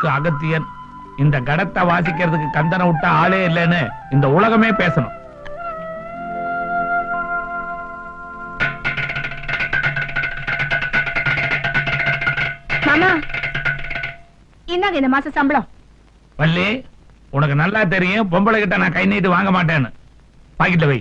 ஊருக்கு அகத்தியன் இந்த கடத்தை வாசிக்கிறதுக்கு கந்தனை விட்ட ஆளே இல்லைன்னு இந்த உலகமே பேசணும். மாமா இந்தாங்க இந்த மாச சம்பளம். வள்ளி உனக்கு நல்லா தெரியும் பொம்பளை கிட்ட நான் கை நீட்டு வாங்க மாட்டேன்னு. பாக்கெட்ல வை.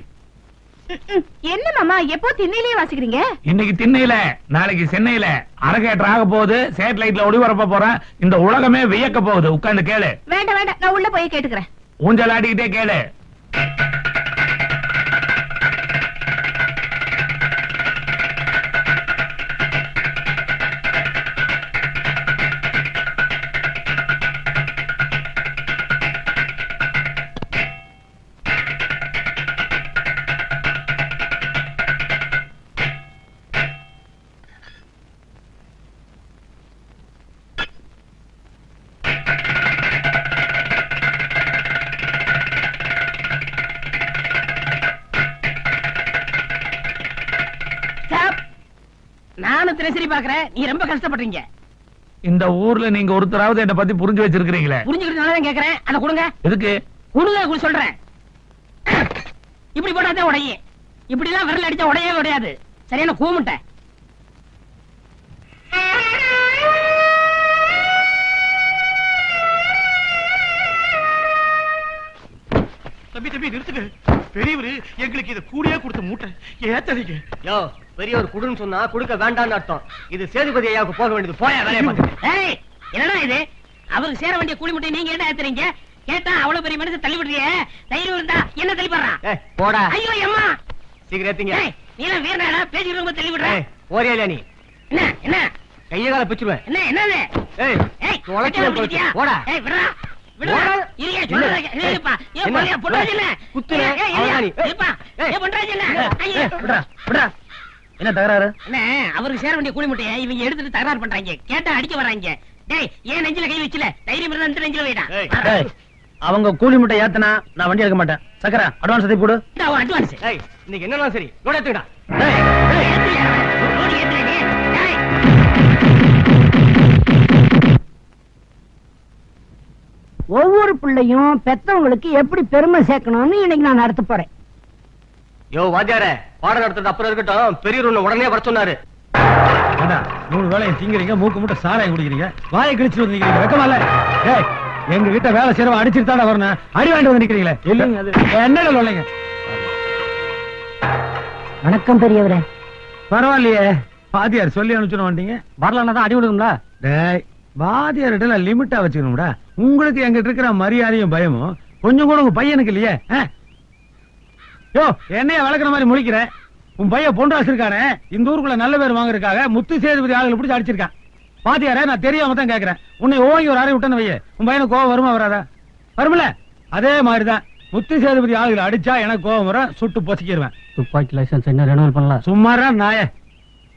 என்ன மாமா எப்போ திண்ணையிலேயே வாசிக்கிறீங்க? இன்னைக்கு திண்ணையில நாளைக்கு சென்னையில. அரகேட்டர் ஆக போகுது சேட்டலைட்ல ஒளிபரப்ப போறேன். இந்த உலகமே வியக்க போகுது உட்கார்ந்து கேளு. வேண்டாம் வேண்டாம் நான் உள்ள போய் கேட்டுக்கிறேன். ஊஞ்சல் ஆடிக்கிட்டே கேளு. பாக்குறேன் நீ ரொம்ப கஷ்டப்படுறீங்க. இந்த ஊர்ல நீங்க ஒருத்தராவது என்ன பத்தி புரிஞ்சு வச்சிருக்கீங்களே புரிஞ்சுக்கிட்டு தான் கேக்குறேன். அதை கொடுங்க. எதுக்கு? கொடுங்க கூட சொல்றேன். இப்படி போட்டாதான் உடையும். இப்படி எல்லாம் விரல் அடிச்சா உடையவே உடையாது. சரியான கூமுட்டை. தம்பி தம்பி நிறுத்துங்க. பெரியவரு எங்களுக்கு இத கூடியே கொடுத்த மூட்டை. ஏத்தறீங்க யோ பெரியவர் குடுன்னு சொன்னா கொடுக்க வேண்டாம்னு அர்த்தம். இது சேதுபதி ஐயாவுக்கு போக வேண்டியது. போயா வேலையை பார்த்துட்டு ஏய் என்னடா இது? அவருக்கு சேர வேண்டிய கூலி முட்டை நீங்க என்ன ஏத்துறீங்க? கேட்டா அவ்வளவு பெரிய மனுஷன் தள்ளி விடுறியே. தைரியம் இருந்தா என்ன தள்ளி போடுறான் ஏய் போடா. ஐயோ அம்மா சீக்கிரம் ஏத்தீங்க. ஏய் நீ எல்லாம் வீரனாடா பேசிட்டு ரொம்ப தள்ளி விடுற. ஏய் போறியா இல்லையா நீ? என்ன என்ன? கையை கால பிச்சுருவேன். என்ன என்னது? ஏய் ஏய் தொலைச்சு? போடா. ஏய் விடுறா. என்ன? தகராறு? என்ன? அவருக்கு சேர வேண்டிய கூலி முட்டையை இவங்க எடுத்துட்டு தகராறு பண்றாங்க. கேட்டா அடிக்க வராங்க டேய் ஏன் நெஞ்சில கை வச்சுல? தைரியம் இருந்தா இந்த நெஞ்சில வைடா. அவங்க கூலி முட்டை ஏத்தனா நான் வண்டி எடுக்க மாட்டேன். சக்கரா அட்வான்ஸ் போடு? அட்வான்ஸ் இன்னைக்கு என்னன்னா சரி? லோட ஏத்துடா ஒவ்வொரு பிள்ளையும் பெத்தவங்களுக்கு எப்படி பெருமை சேர்க்கணும்னு இன்னைக்கு நான் நடத்த போறேன். யோ வாத்தியாரே பாடம் நடத்துறது அப்புறம் இருக்கட்டும் பெரியவர் உன்னை உடனே வர சொன்னாரு. மூணு வேலையை திங்கிறீங்க மூக்கு முட்டை சாராயம் குடிக்கிறீங்க வாயை கிழிச்சு வந்து நிக்கிறீங்க வெக்கமா இல்ல? ஏய் எங்க கிட்ட வேலை செய்யறவன் அடிச்சிட்டு தானே வரணும்? அடி வாங்கிட்டு வந்து நிக்கிறீங்களே? இல்லைங்க அது என்னடா சொல்லுங்க வணக்கம் பெரியவரே. பரவாயில்லையே. வாத்தியார் சொல்லி அனுப்பிச்சு வந்தீங்க வரலன்னா தான் அடி விடுங்களா டேய் வாத்தியார்கிட்ட லிமிட்டா வச்சுக்கணும்டா. உங்களுக்கு எங்கிட்ட இருக்கிற மரியாதையும் பயமும் கொஞ்சம் கூட உங்க பையனுக்கு இல்லையே? ஆ? யோ என்னைய வளர்க்குற மாதிரி முழிக்கிற? உன் பையன் பொன்ராசு இருக்கானே இந்த ஊருக்குள்ள நல்ல பேர் வாங்குறதுக்காக முத்து சேதுபதி ஆளுகளை பிடிச்சி அடிச்சிருக்கான். பாத்தியாரே நான் தெரியாம தான் கேக்குறேன். உன்னை ஓங்கி ஒரு அறை விட்டேன்னு வையே உன் பையனுக்கு கோவம் வருமா வராதா? வரும்ல. அதே மாதிரிதான் முத்து சேதுபதி ஆளுகளை அடிச்சா எனக்கு கோவம் வரும் சுட்டு பொசிக்கிடுவேன் துப்பாக்கி லைசன்ஸ் என்ன ரெனுவல் பண்ணலாம்? சும்மாரா நாய.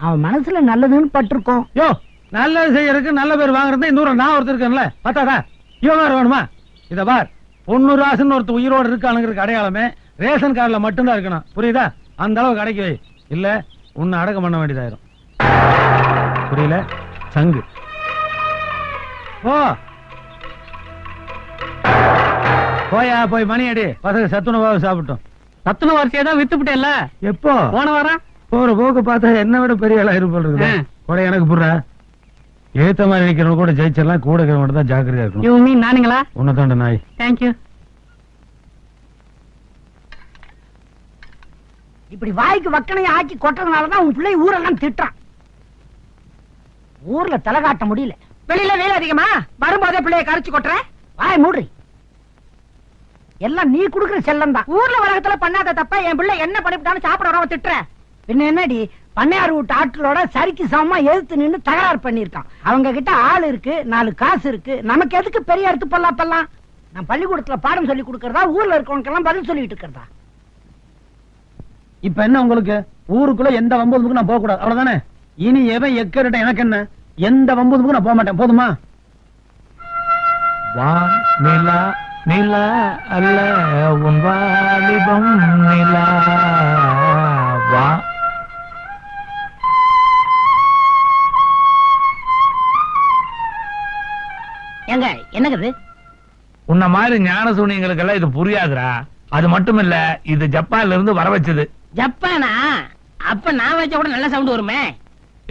அவன் மனசுல நல்லதுன்னு பட்டிருக்கோம். யோ நல்லது செய்யறதுக்கு நல்ல பேர் வாங்குறது ஊர்ல நான் ஒருத்தர் இருக்கேன்ல. பத்தாதா இவன் வேற வேணுமா? இத பார். பொண்ணு ராசுன்னு ஒருத்தர் உயிரோடு இருக்கானுங்கிறதுக்கு அடையாளமே ரேஷன் கார்டுல மட்டும்தான் இருக்கணும். புரியுதா? அந்த அளவு கடைக்கு வை. இல்ல உன்னை அடக்கம் பண்ண வேண்டியதாயிரும். புரியல? சங்கு. ஓ போயா போய் மணி அடி. பசங்க சத்துணவாக சாப்பிட்டோம். சத்துண வரிசையை தான் வித்துப்பிட்டேன்ல எப்போ? போன வாரம்? போற போக்கு பார்த்தா என்ன விட பெரிய ஆளா ஆ. கூட எனக்கு புடுறா. ஏத்த மாதிரி நிக்கிறவங்க கூட ஜெயிச்சிடலாம் கூட இருக்கிறவங்க தான் ஜாக்கிரதையா இருக்கணும். யூ மீன் நானுங்களா? உன்னை தாண்ட நாய். தேங்க்யூ இப்படி வாய்க்கு வக்கனையை ஆக்கி கொட்டதுனாலதான் உன் பிள்ளை ஊரெல்லாம் திட்டுறான். ஊர்ல தலை காட்ட முடியல. வெளியில வேலை அதிகமா? வரும்போதே பிள்ளைய கரைச்சு கொட்டுற? வாய் மூடுறி எல்லாம் நீ குடுக்குற செல்லம் தான். ஊர்ல உலகத்துல பண்ணாத தப்ப என் பிள்ளை என்ன பண்ணிவிட்டான்னு சாப்பிட வராம திட்டுற. பின்ன என்னடி? பண்ணையார் வீட்டு ஆட்களோட சரிக்கு சமமா எதிர்த்து நின்னு தகராறு பண்ணிருக்கான் அவங்க கிட்ட ஆள் இருக்கு நாலு காசு இருக்கு. நமக்கு எதுக்கு பெரிய எடுத்து பல்லாப்பெல்லாம்? நான் பள்ளிக்கூடத்துல பாடம் சொல்லி கொடுக்கறதா? ஊர்ல இருக்கவனுக்கெல்லாம் பதில் சொல்லிட்டு இருக்கிறதா? இப்ப என்ன உங்களுக்கு? ஊருக்குள்ள எந்த வம்பதுக்கும் நான் போக கூடாது அவ்வளவுதானே? இனி எவன் எக்கரிட்ட எனக்கு என்ன? எந்த வம்பதுக்கும் நான் போக மாட்டேன். போதுமா? வா நிலா நிலா அல்ல உன் வாலிபம் நிலா. ஏங்க என்னங்க இது? உன்ன மாதிரி ஞான சூனியங்களுக்கெல்லாம் இது புரியாதுடா. அது மட்டும் இல்ல இது ஜப்பான்ல இருந்து வர வச்சது. ஜப்பானா? அப்ப நான் வச்ச கூட நல்ல சவுண்ட் வருமே?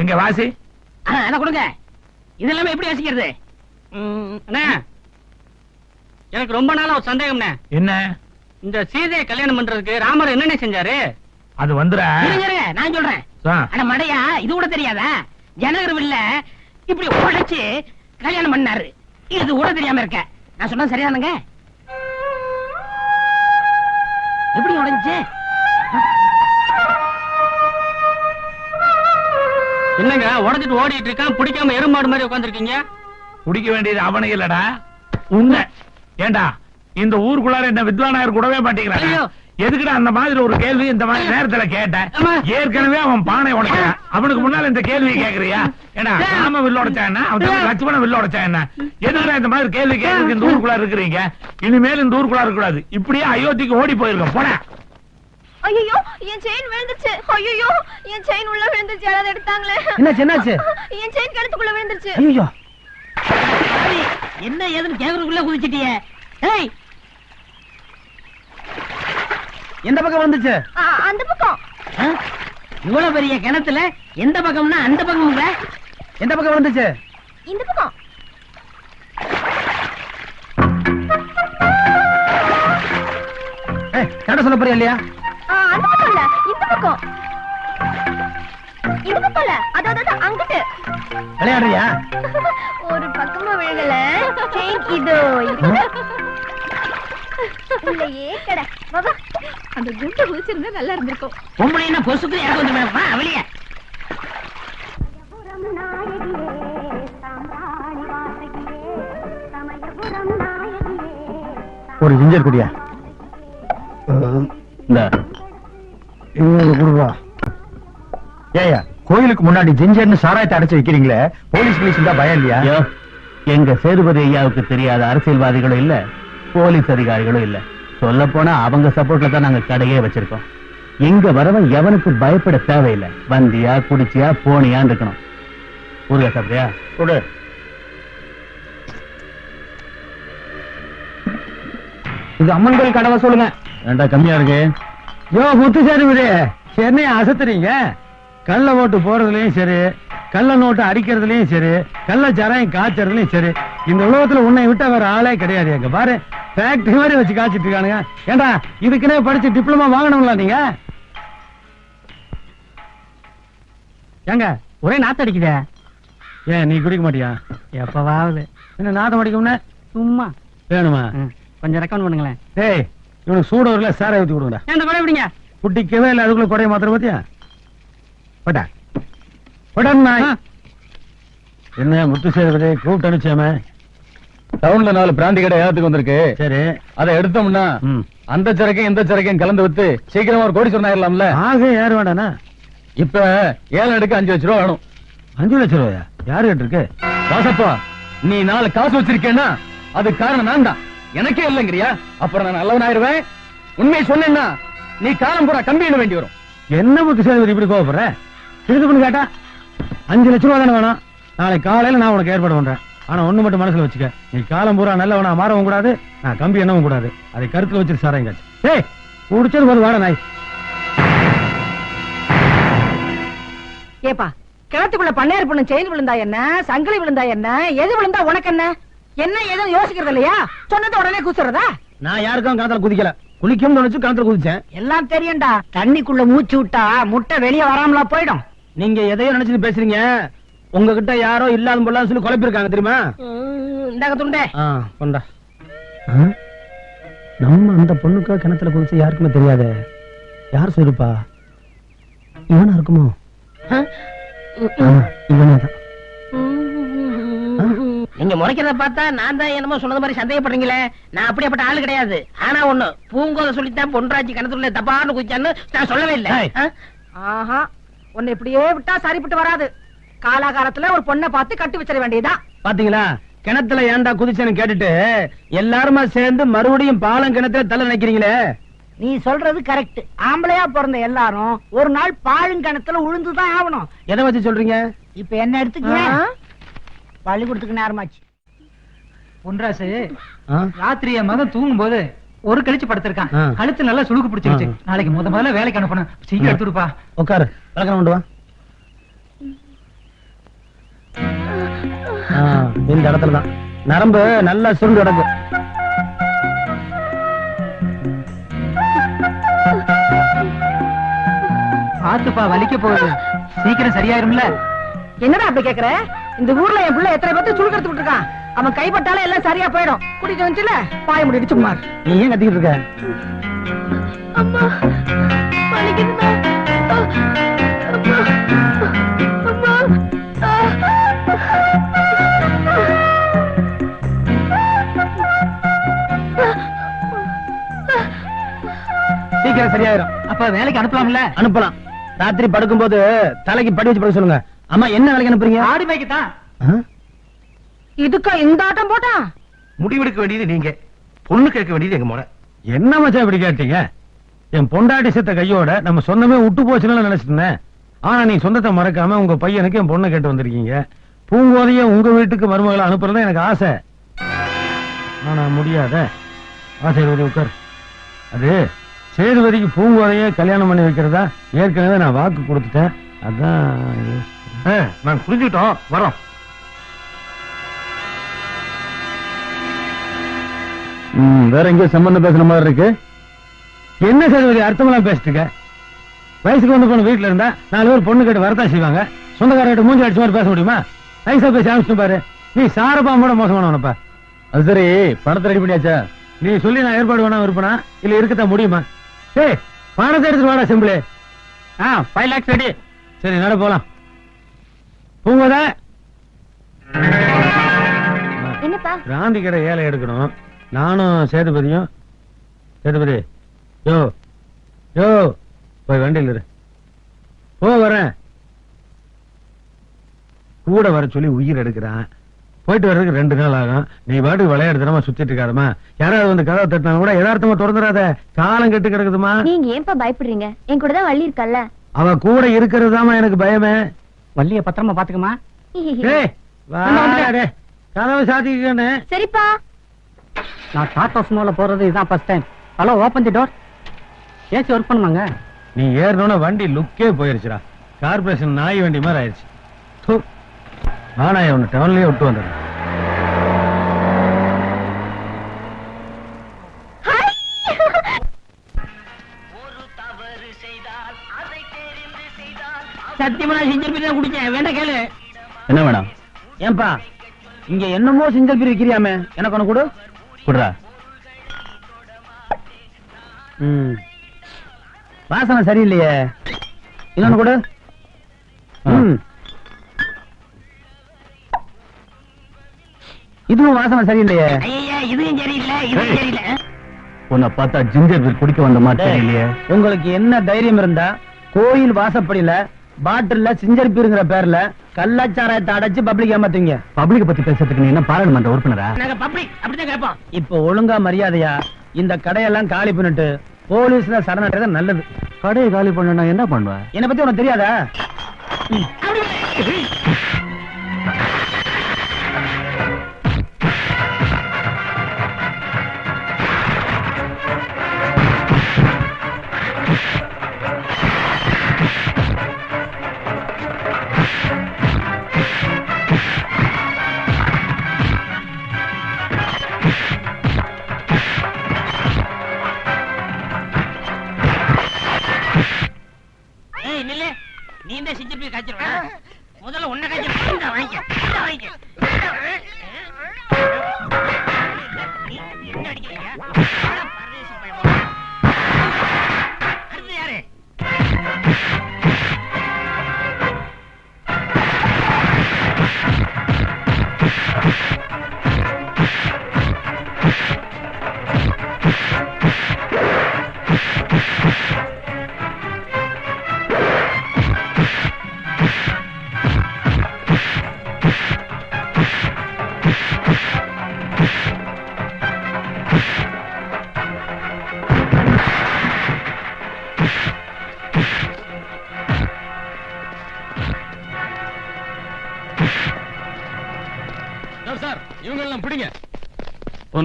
எங்க வாசி? அதை கொடுங்க. இது எல்லாமே எப்படி யோசிக்கிறது அண்ணா. எனக்கு ரொம்ப நாளா ஒரு சந்தேகம்ண்ணே. என்ன? இந்த சீதையை கல்யாணம் பண்றதுக்கு ராமர் என்னென்ன செஞ்சாரு? அது இருங்க, நான் சொல்றேன். அட மடையா இது கூட தெரியாதா? ஜனகர்வில்ல இப்படி உடைச்சு கல்யாணம் பண்ணாரு. இது கூட தெரியாம இருக்க. நான் சொன்னது சரிதானுங்க? எப்படி உடைஞ்சு? என்னங்க உடைச்சிட்டு ஓடிட்டு இருக்கான் பிடிக்காம எருமாடு மாதிரி உட்காந்துருக்கீங்க குடிக்க வேண்டியது அவனுக்கு இல்லடா. உன்னை. ஏண்டா இந்த ஊருக்குள்ளார என்ன வித்வானாயர் கூடவே மாட்டேங்கிறாங்க ஐயோ. எதுக்குடா அந்த மாதிரி ஒரு கேள்வி இந்த மாதிரி நேரத்துல கேட்டேன். ஏற்கனவே அவன் பானை உடைக்கிறான். அவனுக்கு முன்னால இந்த கேள்வி கேக்குறியா? ஏண்டா ராம வில்ல உடைச்சா என்ன? அவன் தம்பி லட்சுமணன் வில்ல உடைச்சா என்ன? எதுக்குடா இந்த மாதிரி கேள்வி கேட்கறதுக்கு இந்த ஊருக்குள்ளார இருக்கிறீங்க? இனிமேல் இந்த ஊருக்குள்ளார இருக்கக்கூடாது. இப்படியே அயோத்திக்கு ஓடி போயிருக்கோம். போட. ஐயோ என் செயின் விழுந்துச்சு ஐயோ என் செயின் உள்ள விழுந்துச்சு யாராவது எடுத்தாங்களே? என்னாச்சு, என்னாச்சு? என் செயின் கிணத்துக்குள்ள விழுந்துருச்சு. ஐயோ என்ன ஏதுன்னு கேக்குறதுக்குள்ள குதிச்சிட்டியே? ஏய். எந்த பக்கம் வந்துச்சு? அந்த பக்கம்? இவ்வளவு பெரிய கிணத்துல எந்த பக்கம்னா அந்த பக்கம் எந்த பக்கம் வந்துச்சு? இந்த பக்கம். கரெக்டா சொல்ல போறியா இல்லையா? அந்த பக்கம் இல்ல. இந்த பக்கம். இந்த பக்கம் இல்ல. அதாவது அங்கிட்டு. விளையாடுறியா? ஒரு பக்கமா விழுகல. இதோ இல்லையே கடை. பாபா அந்த குண்டை குதிச்சிருந்தா நல்லா இருந்திருக்கும். பொம்பளைன்னா பொசுக்கு இறக்க வந்து வா வெளியே. ஒரு ஜிஞ்சர் குடியா? இந்த. குடுவா. ஏயா கோயிலுக்கு முன்னாடி ஜிஞ்சர்னு சாராயத்தை அடைச்சு வைக்கிறீங்களே போலீஸ் போலீஸ் பயம் இல்லையா? எங்க சேதுபதி ஐயாவுக்கு தெரியாத அரசியல்வாதிகளும் இல்ல. போலீஸ் அதிகாரிகளும் இல்ல. சொல்ல போனா அவங்க சப்போர்ட்ல தான் நாங்க கடையே வச்சிருக்கோம். எங்க வரவன் எவனுக்கு பயப்பட தேவையில்லை. வந்தியா குடிச்சியா போனியான்னு இருக்கணும். ஊருகா சாப்பிட்டியா? கொடு. இது அம்மன் கோயில் கடவை சொல்லுங்க. ஏண்டா கம்மியா இருக்கு? யோ முத்து சேருவரே என்னைய அசத்துறீங்க. கள்ள ஓட்டு போறதுலயும் சரி. கள்ள நோட்டு அடிக்கிறதுலயும் சரி கள்ள சாராயம் காய்ச்சறதுலயும் சரி இந்த உலகத்துல உன்னை விட்டா வேற ஆளே கிடையாது எங்க. பாரு ஃபேக்டரி மாதிரி வச்சு காய்ச்சிட்டு இருக்கானுங்க. ஏண்டா இதுக்குன்னே படிச்சு டிப்ளமா வாங்கணும்ல நீங்க? ஏங்க ஒரே நாத்து அடிக்குதே? ஏன் நீ குடிக்க மாட்டியா? எப்பவாவது. என்ன நாதம் அடிக்கும்னே? சும்மா. வேணுமா? கொஞ்சம் ரெக்கமெண்ட் பண்ணுங்களேன். டேய் இவனுக்கு சூடு வரல சாரை ஊத்தி கொடுங்கடா. இந்த கூட எப்படிங்க குட்டிக்கவே இல்லை அதுக்குள்ள குறைய மாத்திரம் பாத்தியா? பட்டா என்ன முத்து சேதுபதி கூப்பிட்டு அனுப்பிச்சாமே டவுன்ல நாலு பிராந்தி கடை ஏறத்துக்கு வந்திருக்கு. சரி. அதை எடுத்தோம்னா. அந்த சரக்கையும் இந்த சரக்கையும் கலந்து வித்து சீக்கிரமா ஒரு கோடி சொன்னாயிரலாம்ல ஆக யார் வேண்டானா? இப்ப ஏழை எடுக்க அஞ்சு லட்ச ரூபா வேணும். அஞ்சு லட்சம் ரூபாயா? யாரு கிட்ட இருக்கு ராசப்பா நீ நாலு காசு வச்சிருக்கேன்னா அது காரணம் நான் தான் எனக்கே இல்லைங்கிறியா? அப்புறம் நான் நல்லவன் ஆயிருவேன் உண்மையை சொன்னேன்னா நீ காலம் பூரா கம்பியிட வேண்டி வரும். என்ன முத்து சேதுபதி இப்படி கோவப்படுற? பண்ணி கேட்டா. அஞ்சு லட்சம் ரூபா தானே வேணும். நாளைக்கு காலையில நான் உனக்கு ஏற்பாடு பண்றேன். ஆனா ஒண்ணு மட்டும் மனசுல வச்சுக்க. நீ காலம் பூரா நல்லவனா மாறவும் கூடாது நான் கம்பி எண்ணவும் கூடாது. அதை கருத்துல வச்சிரு சாரா எங்காச்சு ஏய் குடிச்சது போது வாட நாய். ஏப்பா கிணத்துக்குள்ள பண்ணையார் பொண்ணு செயின் விழுந்தா என்ன? சங்கிலி விழுந்தா என்ன? எது விழுந்தா உனக்கு என்ன? என்ன ஏதும் யோசிக்கிறது இல்லையா? சொன்னது உடனே குத்துறதா நான் யாருக்கும் கிணத்துல குதிக்கல. குளிக்கும் நினைச்சு கிணத்துல குதிச்சேன். எல்லாம் தெரியும்டா. தண்ணிக்குள்ள மூச்சு விட்டா முட்டை வெளியே வராமலா போயிடும். நீங்க எதையோ நினைச்சிட்டு பேசுறீங்க. உங்ககிட்ட யாரோ இல்லாத போலாம் சொல்லி குழப்பிருக்காங்க தெரியுமா? இந்தாங்க துண்டே. கொண்டா? நம்ம அந்த பொண்ணுக்கோ கிணத்துல குதிச்சு யாருக்குமே தெரியாதே? யார் சொல்லுப்பா? இவனா இருக்குமோ? இவனே தான். நீங்க முறைக்கிறத பார்த்தா நான் தான் என்னமோ சொன்னது மாதிரி சந்தேகப்படுறீங்களே. நான் அப்படியேப்பட்ட ஆளு கிடையாது. ஆனா ஒண்ணு பூங்கோத சொல்லித்தான் பொன்ராட்சி கிணத்துல தப்பான்னு குதிச்சான்னு நான் சொல்லவே இல்லை? ஆஹா. உன்னை இப்படியே விட்டா சரிப்பட்டு வராது. காலாகாலத்துல ஒரு பொண்ணை பார்த்து கட்டி வச்சிட வேண்டியதுதான். பாத்தீங்களா? கிணத்துல ஏன்டா குதிச்சேன்னு கேட்டுட்டு எல்லாருமா சேர்ந்து மறுபடியும் பாலம் கிணத்துல தலை நினைக்கிறீங்களே? நீ சொல்றது கரெக்ட் ஆம்பளையா பிறந்த எல்லாரும் ஒரு நாள் பாழுங்கணத்துல உழுந்துதான் ஆகணும். எதை வச்சு சொல்றீங்க? இப்ப என்ன எடுத்துக்க பள்ளிக்கூடத்துக்கு நேரமாச்சு. பொன்ராசு ஆ? ராத்திரி என் மகன் தூங்கும் போது ஒரு கழிச்சு படுத்திருக்கான். கழுத்து நல்லா சுளுக்கு பிடிச்சிருச்சு. நாளைக்கு முத முதல்ல வேலைக்கு அனுப்பணும். சீக்கிரம் எடுத்துடுப்பா. உட்காரு விளக்கணம் கொண்டு வா. ஆ, இந்த இடத்துல தான். நரம்பு நல்லா சுருண்டு கிடக்கு. பாத்துப்பா வலிக்க போகுது. சீக்கிரம் சரியாயிரும்ல. என்னடா அப்படி கேக்குற? இந்த ஊர்ல என் பிள்ளை எத்தனை பேர்த்து சுடுக்கறது விட்டுருக்கான் அவன் கைப்பட்டாலே எல்லாம் சரியா போயிடும். கூட்டிட்டு வந்துச்சுல பாய முடிச்சு சும்மா நீ ஏன் கத்திக்கிட்டு இருக்க? அம்மா வலிக்குதுமா? அம்மா. சீக்கிரம் சரியாயிரும். அப்ப வேலைக்கு அனுப்பலாம்ல? அனுப்பலாம். ராத்திரி படுக்கும்போது தலைக்கு படி வச்சு படுக்க சொல்லுங்க. அம்மா என்ன வேலைக்கு அனுப்புறீங்க? ஆடி மேய்க்குதான் ஆ? இதுக்கா இந்த ஆட்டம் போட்டா? முடிவெடுக்க வேண்டியது நீங்க. பொண்ணு கேட்க வேண்டியது எங்க முறை என்ன மச்சான் இப்படி கேட்டீங்க? என் பொண்டாட்டி செத்த கையோட நம்ம சொந்தமே விட்டு போச்சுன்னு நினைச்சிட்டு இருந்தேன். ஆனா நீ சொந்தத்தை மறக்காம உங்க பையனுக்கு என் பொண்ணை கேட்டு வந்திருக்கீங்க. பூங்கோதைய உங்க வீட்டுக்கு மருமகளை அனுப்புறது எனக்கு ஆசை. ஆனா முடியாத. ஆசை உட்கார். அது சேதுபதிக்கு பூங்கோதைய கல்யாணம் பண்ணி வைக்கிறதா? ஏற்கனவே நான் வாக்கு கொடுத்துட்டேன். அதான் நான் புரிஞ்சுக்கிட்டோம். வரோம். வேற எங்கேயோ சம்பந்தம் பேசுற மாதிரி இருக்கு. என்ன சேதுபதி அர்த்தமெல்லாம் பேசிட்டு இருக்க வயசுக்கு வந்து பொண்ணு வீட்டுல இருந்தா நாலு பேர் பொண்ணு கேட்டு வரதான் செய்வாங்க. சொந்தக்காரர்கிட்ட மூஞ்சி அடிச்ச மாதிரி பேச முடியுமா? நைசா பேசி அனுப்பிச்சு பாரு. நீ சாரபாம்போட மோசமானவனப்பா அது சரி பணத்தை ரெடி பண்ணியாச்சா? நீ சொல்லி நான் ஏற்பாடு வேணா இருப்பனா இல்ல இருக்கத்தான் முடியுமா? ஏய் பணத்தை எடுத்துட்டு வாடா சிம்பிளே. ஆ ஃபைவ் லேக்ஸ் ரெடி சரி நட போலாம். பூங்கோதா என்னப்பா? பிராந்தி கடை ஏழை எடுக்கணும். நானும் சேதுபதியும் சேதுபதி யோ யோ போய் வண்டியில் இரு. போ வரேன். கூட வர சொல்லி உயிர் எடுக்கிறான். போயிட்டு வர்றதுக்கு ரெண்டு நாள் ஆகும். நீ பாட்டுக்கு விளையாடுறமா சுத்திட்டு இருக்காதமா யாராவது வந்து கதவை தட்டினா கூட யதார்த்தமா திறந்துடாத காலம் கெட்டு கிடக்குதுமா நீங்க ஏன்பா பயப்படுறீங்க? என் கூட தான் வள்ளி இருக்கல்ல. அவ கூட இருக்கிறது எனக்கு பயமே. வள்ளிய பத்திரமா பாத்துக்கமா. கதவை சாத்திக்கன்னு. சரிப்பா. நான் டாடா சுமோல போறது இதுதான் first time hello open the door AC work பண்ணுவாங்க நீ ஏறணும்னா வண்டி லுக்கே போயிருச்சுடா. கார்பரேஷன் நாய் வண்டி மாதிரி ஆயிடுச்சு. தூ. வாடா உன்னை டவுன்லயே விட்டு வந்துடுறேன். சத்தியமா நான் செஞ்சு தான் குடிச்சேன். வேண்டாம் கேளு. என்ன வேணும்? ஏன்பா இங்க என்னமோ சிங்கல் பீர் விக்கிறியாமே? எனக்கு ஒண்ணு கொடு. குடுறா. வாசனை சரியில்லையே. இன்னொன்னு கொடு. இதுவும் வாசனை சரியில்லையே. இதுவும் சரியில்லை இதுவும் சரியில்லை. உன்னை பார்த்தா ஜிஞ்சர் குடிக்க வந்த மாதிரி தெரியலையே. உங்களுக்கு என்ன தைரியம் இருந்தா கோயில் வாசப்படியில பாட்டில்ல சிஞ்சர் பீருங்கிற பேர்ல கள்ளச்சாராயத்தை அடைச்சு பப்ளிக் ஏமாத்துவீங்க. பப்ளிக் பத்தி பேசுறதுக்கு நீ என்ன பாராளுமன்ற உறுப்பினரா? நாங்க பப்ளிக் அப்படிதான் கேட்போம். இப்ப ஒழுங்கா மரியாதையா இந்த கடையெல்லாம் காலி பண்ணிட்டு போலீஸ்ல சரணடைறது நல்லது. கடையை காலி பண்ண என்ன பண்ணுவேன் என்ன பத்தி உனக்கு தெரியாதா?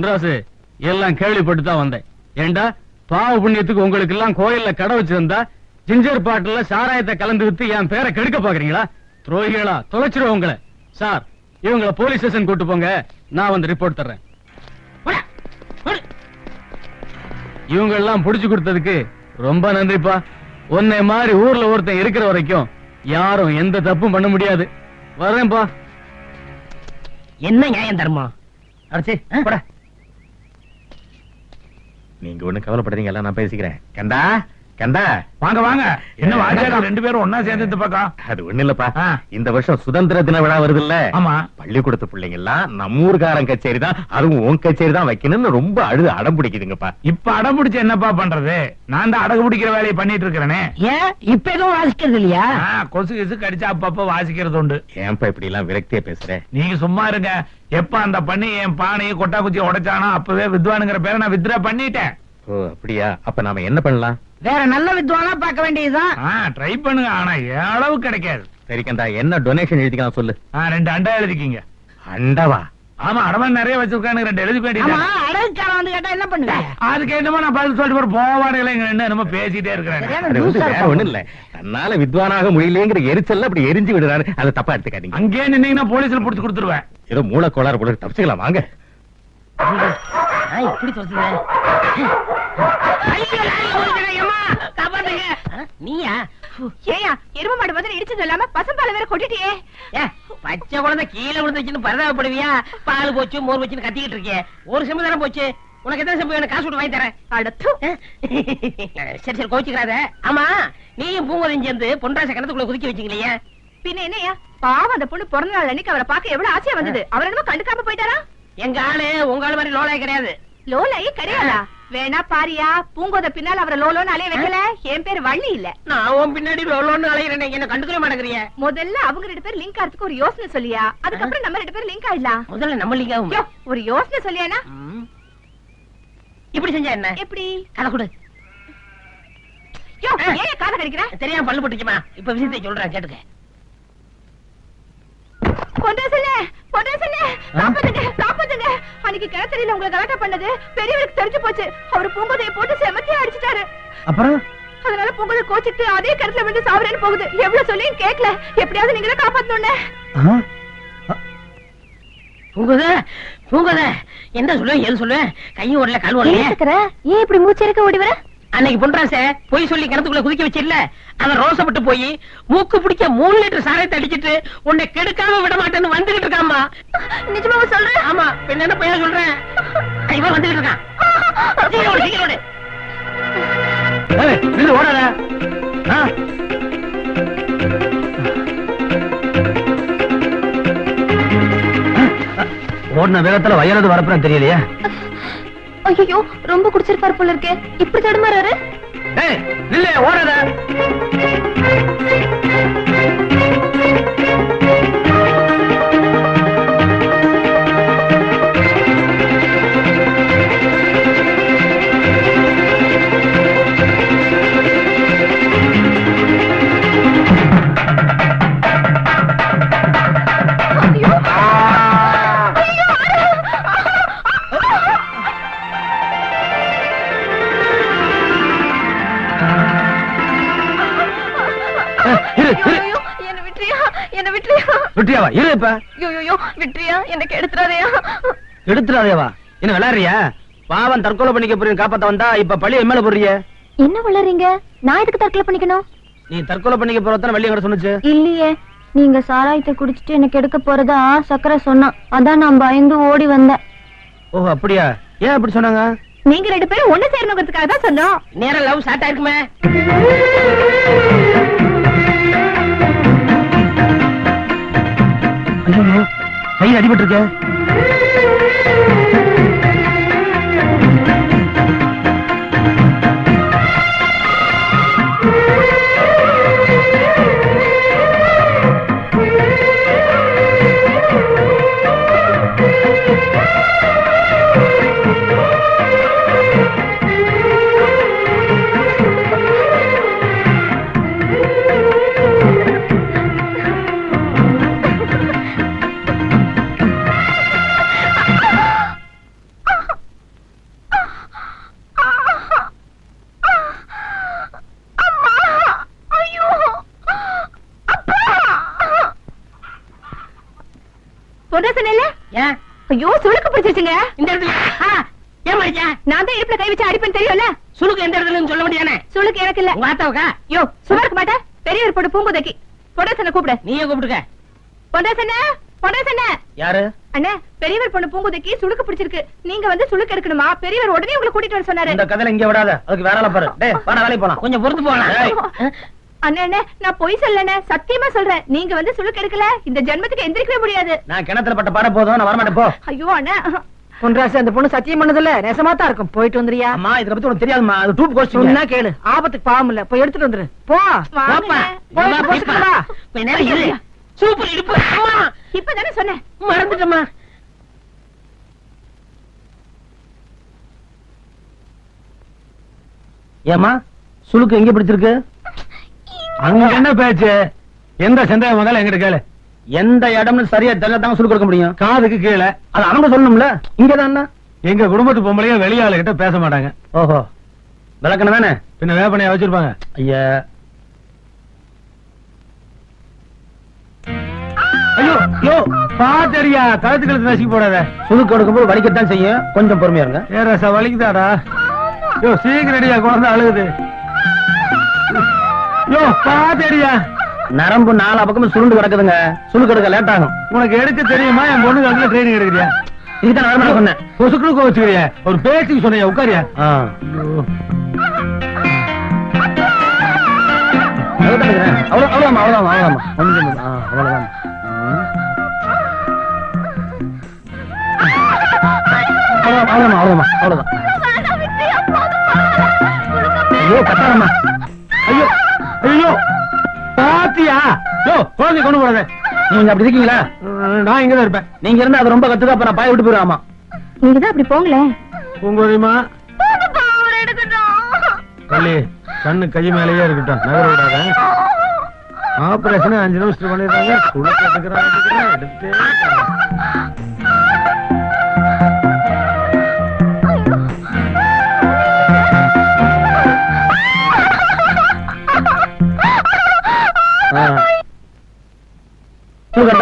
பொன்ராசு எல்லாம் கேள்விப்பட்டு தான் வந்தேன். ஏண்டா பாவ புண்ணியத்துக்கு உங்களுக்கு எல்லாம் கோயில்ல கடை வச்சிருந்தா ஜிஞ்சர் பாட்டில சாராயத்தை கலந்து வித்து என் பேரை கெடுக்க பாக்குறீங்களா? துரோகிகளா தொலைச்சிருவோம் உங்களை. சார் இவங்கள போலீஸ் ஸ்டேஷன் கூட்டு போங்க. நான் வந்து ரிப்போர்ட் தர்றேன். இவங்க எல்லாம் புடிச்சு கொடுத்ததுக்கு ரொம்ப நன்றிப்பா. உன்னை மாதிரி ஊர்ல ஒருத்தன் இருக்கிற வரைக்கும் யாரும் எந்த தப்பும் பண்ண முடியாது. வர்றேன்ப்பா. என்ன நியாயம் தர்மம்? அடிச்சு நீங்க ஒண்ணு கவலைப்படுறீங்க எல்லாம் நான் பேசிக்கிறேன். கண்டா கண்டா வாங்க வாங்க. என்ன வாத்தியார் ரெண்டு பேரும் ஒன்னா சேர்ந்து இந்த பக்கம் அது ஒண்ணு இல்லப்பா. இந்த வருஷம் சுதந்திர தின விழா வருது இல்ல ஆமா. பள்ளிக்கூடத்து பிள்ளைங்க எல்லாம் நம்ம ஊர்காரன் கச்சேரி தான் அதுவும் உன் கச்சேரி தான் வைக்கணும்னு ரொம்ப அழுது அடம் பிடிக்குதுங்கப்பா. இப்ப அடம் பிடிச்சு என்னப்பா பண்றது? நான் தான் அடகு பிடிக்கிற வேலையை பண்ணிட்டு இருக்கிறேனே. ஏன் இப்ப எதுவும் வாசிக்கிறது இல்லையா? கொசு கிசு கடிச்சா அப்பப்ப வாசிக்கிறது உண்டு. ஏன்பா இப்படி எல்லாம் விரக்தியா பேசுற? நீங்க சும்மா இருங்க. எப்ப அந்த பண்ணி என் பானையை கொட்டா குச்சியை உடைச்சானோ அப்பவே வித்வானுங்கிற பேரை நான் வித்ரா பண்ணிட்டேன். ஓ அப்படியா? அப்ப நாம என்ன பண்ணலாம்? வேற நல்ல வித்வானா பார்க்க வேண்டியதுதான். ட்ரை பண்ணுங்க. ஆனா என் அளவு கிடைக்காது. சரி கண்டா என்ன டொனேஷன் எழுதிக்கலாம் சொல்லு. ரெண்டு அண்டா எழுதிக்கிங்க. அண்டவா? ஆமா அடமான் நிறைய வச்சிருக்கானு ரெண்டு எழுதி ஆமா வேண்டியது அழகுக்காரன் வந்து கேட்டா என்ன பண்ணுவேன் அதுக்கு என்னமோ நான் பதில் சொல்லிட்டு போற போவாடையில இங்க ரெண்டு என்னமோ பேசிட்டே இருக்கிறேன். ஒண்ணும் இல்ல தன்னால வித்வானாக முடியலங்கிற எரிச்சல்ல அப்படி எரிஞ்சு விடுறாரு. அதை தப்பா எடுத்துக்காதீங்க. அங்கேயே நின்னீங்கன்னா போலீஸ்ல புடிச்சு கொடுத்துருவேன். ஏதோ மூளை கோளாறு போல. தப்பிச்சுக்கலாம் வாங்க. ஏம்மா, காப்பாத்துங்க. ஆ, நீயா? ஏயா எரும மாடு மாதிரி இடிச்சது இல்லாம பசம்பால வேற கொட்டிட்டியே. ஏ, பச்சை குழந்தை கீழே விழுந்துச்சுன்னு பரிதாபப்படுவியா? பால் போச்சு மோர் போச்சுன்னு கத்திக்கிட்டு இருக்கே ஒரு செம்பு தானே போச்சு? உனக்கு எத்தனை செம்பு வேணும்? காசு வாங்கி தரேன். அடத்து. சரி சரி கோச்சுக்கிறாத ஆமா நீயும் பூங்கோதையும் சேர்ந்து பொன்ராச கிணத்துக்குள்ள குதிக்க வச்சுக்கலையே பின்ன என்னையா பாவம் அந்த பொண்ணு பிறந்த நாள் அன்னைக்கு அவரை பார்க்க எவ்வளவு ஆசையா வந்தது. அவர் என்னமோ கண்டுக்காம போயிட்டாரா எங்க ஆளு உங்க ஆளு மாதிரி லோலாய் கிடையாது. லோலாயே கிடையாதா? வேணா பாரியா பூங்கோத பின்னால் அவரை லோலோன்னு அலைய வைக்கல. என் பேர் வள்ளி இல்ல. நான் உன் பின்னாடி லோலோன்னு அலையிறேன். என்ன கண்டுக்கவே மாட்டேங்கிறிய. முதல்ல அவங்க ரெண்டு பேரும் லிங்க் ஆறதுக்கு ஒரு யோசனை சொல்லியா? அதுக்கப்புறம் நம்ம ரெண்டு பேரும் லிங்க் ஆயிடலாம். முதல்ல நம்ம லீங்காவும் யோ, ஒரு யோசனை சொல்லியானா? இப்படி செஞ்சா என்ன? எப்படி? கதை கொடு. ஏன் காதை கடிக்கிற? தெரியாம பல்லு போட்டுச்சுமா? இப்ப விஷயத்தை சொல்றேன் கேட்டுக்க. சொல்லு காப்பாத்துங்க காப்பாத்துங்க அன்னைக்கு கிணத்தடியில உங்களை கலாட்டா பண்ணது பெரியவருக்கு தெரிஞ்சு போச்சு. அவர் பூங்கோதைய போட்டு செமத்தியா அடிச்சிட்டாரு. அப்புறம்? அதனால பொங்கலை கோச்சிட்டு அதே கிணத்துல விழுந்து சாவரேன்னு போகுது. எவ்வளவு சொல்லியும் கேட்கல. எப்படியாவது நீங்களே காப்பாத்தணும்னு. பூங்குத பூங்குத. என்ன சொல்லுவேன்? எது சொல்லுவேன்? கையும் ஓடல கால் ஓடலையே ஏன் இப்படி மூச்சு இருக்க ஓடி வர? அன்னைக்கு பொன்றாச பொய் சொல்லி கிணத்துக்குள்ள குதிக்க வச்சிருல அவன் ரோசப்பட்டு போய் மூக்கு பிடிக்க மூணு லிட்டர் சாரத்தை அடிச்சிட்டு உன்னை கெடுக்காம விட மாட்டேன்னு வந்துகிட்டு இருக்காமா நிஜமாவா சொல்றேன் ஆமா பின்ன என்ன பையன் சொல்றேன்? இவன் வந்துகிட்டு இருக்கான். சீக்கிரம் ஓடு, சீக்கிரம் நில்லு, ஓடாத. ஓடின வேகத்துல வயலது வரப்புறம் தெரியலையா? ஐயோ ரொம்ப குடிச்சிருப்பாரு போல இருக்கே. இப்படி தடுமாறாரு? ஏய் நில்லு ஓடாத. விட்டியாவா இரு இப்ப. ஐயோ விட்டுறியா எனக்கு எடுத்துறாதயா எடுத்துடாதேவா என்ன விளையாடுறியா? பாவம் தற்கொலை பண்ணிக்க போறீங்க காப்பாத்த வந்தா இப்ப பழி மேல போடுறிய? என்ன வளர்றீங்க? நான் எதுக்கு தற்கொலை பண்ணிக்கணும்? நீ தற்கொலை பண்ணிக்க போறதான வள்ளி எங்கிட்ட சொன்னுச்சு. இல்லையே. நீங்க சாராயத்தை குடிச்சிட்டு எனக்கு எடுக்க போறதா சக்கரை சொன்னான். அதான் நான் பயந்து ஓடி வந்தேன். ஓஹோ அப்படியா? ஏன் அப்படி சொன்னாங்க? நீங்க ரெண்டு பேரும் ஒண்ணு சேரணுங்கிறதுக்காக தான் சொன்னோம். நேரம் லவ் ஸ்டார்ட் ஆயிருக்குமே. ஐயோ கையில் அடிபட்டிருக்க பிடிச்சிருச்சுங்க இந்த இடத்துல ஆ, ஏன் மடிச்சா நான் தான் இடுப்புல கை வச்சு அடிப்பேன் தெரியும்ல? சுளுக்கு எந்த இடத்துலன்னு சொல்ல முடியானே? சுளுக்கு எனக்கு இல்ல. உங்க ஆத்தாவுக்கா? யோ சும்மா இருக்க மாட்டேன். பெரியவர் போட்டு பூங்குதைக்கு பொன்ராசனை கூப்பிடு. நீயே கூப்பிட்டுக்க. பொன்ராசனே பொன்ராசனே யாரு? அண்ணே பெரியவர் பொண்ணு பூங்குதைக்கு சுளுக்கு பிடிச்சிருக்கு. நீங்க வந்து சுளுக்கு எடுக்கணுமா? பெரியவர் உடனே உங்களை கூட்டிட்டு வர சொன்னாரு. இந்த கதையில இங்க விடாத. அதுக்கு வேற ஆளை பாரு. டேய் வாடா வேலைக்கு போலாம். கொஞ்சம் பொறுத்து போகலாம் ஏய். அண்ணே அண்ணே நான் பொய் சொல்லண்ணே சத்தியமா சொல்றேன். நீங்க வந்து சுளுக்கு எடுக்கல. இந்த ஜென்மத்துக்கு எந்திரிக்கவே முடியாது. நான் கிணத்துல பட்ட பாட போதும். நான் வரமாட்டேன். போ. ஐயோ அண்ணே. பொன்ராசு அந்த பொண்ணு சத்தியம் பண்ணதில்ல. நெசமா தான் இருக்கும். போயிட்டு வந்துறியா அம்மா இத பத்தி உனக்கு தெரியாதும்மா. அது டூப் கோஸ்டிங் சொன்னா கேளு. ஆபத்துக்கு பாவம் இல்ல. போய் எடுத்துட்டு வந்துரு. போ. வாங்க. போப்பா. போயிட்டு ஏம்மா, போச்சுட்டு போப்பா. வா. கொஞ்ச நேரம் இரு. சூப்பர் இடுப்பு. அம்மா. இப்பதானே சொன்னேன். மறந்துட்டம்மா. ஏமா சுளுக்கு எங்க பிடிச்சிருக்கு? அங்க என்ன பேச்சு? எந்த சந்தேகம் வந்தாலும் எங்கிட்ட கேளு. எந்த இடம்னு சரியா தெரியாதாங்க சுளுக்கு கொடுக்க முடியும்? காதுக்கு கீழே. அது அவங்க சொல்லணும்ல. இங்கதான் எங்க குடும்பத்து பொம்பளைங்க வெளியாளு கிட்ட பேச மாட்டாங்க. ஓஹோ. விளக்கணும் தானே? பின்ன வேப்பனையா வச்சிருப்பாங்க. ஐயா. ஐயோ யோ பாத்தறியா கழுத்து கழுத்து நசுக்கி போடாத. சுளுக்கு கொடுக்கும்போது வலிக்கத்தான் செய்யும். கொஞ்சம் பொறுமையா இருங்க. ஏ ரசா வலிக்குதாடா? யோ சீக்கிரம் அடியா குழந்தை அழுகுது. யோ பாத்தறியா நரம்பு நாலா பக்கமும் சுருண்டு கிடக்குதுங்க. சுளுக்கு எடுக்க லேட் ஆகும். உனக்கு எடுக்க தெரியுமா? என் பொண்ணு அதுல ட்ரைனிங் எடுக்கிறியா? இதுதான் நான் சொன்னேன். பொசுக்குழுக்கு வச்சுக்கிறியா? ஒரு பேச்சுக்கு சொன்னியா உட்காரியா. அவ்வளவு- ஆ, அவ்வளவுதான். ம். அவ்வளவுதான், அவ்வளவுதாம்மா, அவ்வளவுதாம்மா, அவ்வளவுதான். ஐயோ ஐயோ பாத்தியா யோ குழந்தை கொண்டு போடாத. நீங்க அப்படி இருக்கீங்களா? நான் இங்கதான் இருப்பேன். நீங்க இருந்தா அது ரொம்ப கத்துக்க அப்ப நான் பாய விட்டு போயிருவாமா நீங்க தான் அப்படி போங்களேன் பூங்கோதிமா. பள்ளி கண்ணு கை மேலேயே இருக்கட்டும். நகர விடாத. ஆபரேஷன் அஞ்சு நிமிஷத்துல பண்ணிடுறாங்க. எடுக்கிறான் எடுத்தே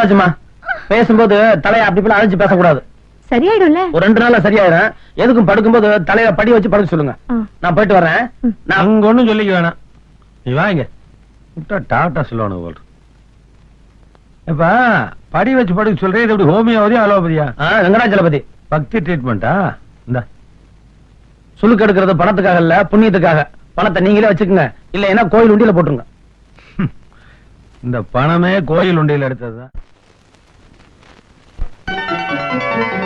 கட்டாச்சுமா பேசும்போது தலையை அப்படி இப்படி அழைச்சு பேசக்கூடாது. சரியாயிடும்ல? ஒரு ரெண்டு நாள்ல சரியாயிரும். எதுக்கும் படுக்கும்போது தலையில படி வச்சு படுக்க சொல்லுங்க. நான் போயிட்டு வரேன். நான் அங்க ஒண்ணும் சொல்லிக்க வேணாம். நீ வாங்க விட்டா டாட்டா சொல்லணும் போல் இப்ப படி வச்சு படுக்க சொல்றேன். இது எப்படி ஹோமியோபதியா அலோபதியா? வெங்கடாச்சலபதி பக்தி ட்ரீட்மெண்டா இந்த. சுளுக்கு எடுக்கிறது பணத்துக்காக இல்ல புண்ணியத்துக்காக. பணத்தை நீங்களே வச்சுக்கோங்க. இல்லைன்னா கோயில் உண்டியில போட்டுருங்க. இந்த பணமே கோயில் உண்டியில் எடுத்ததுதான். Thank you.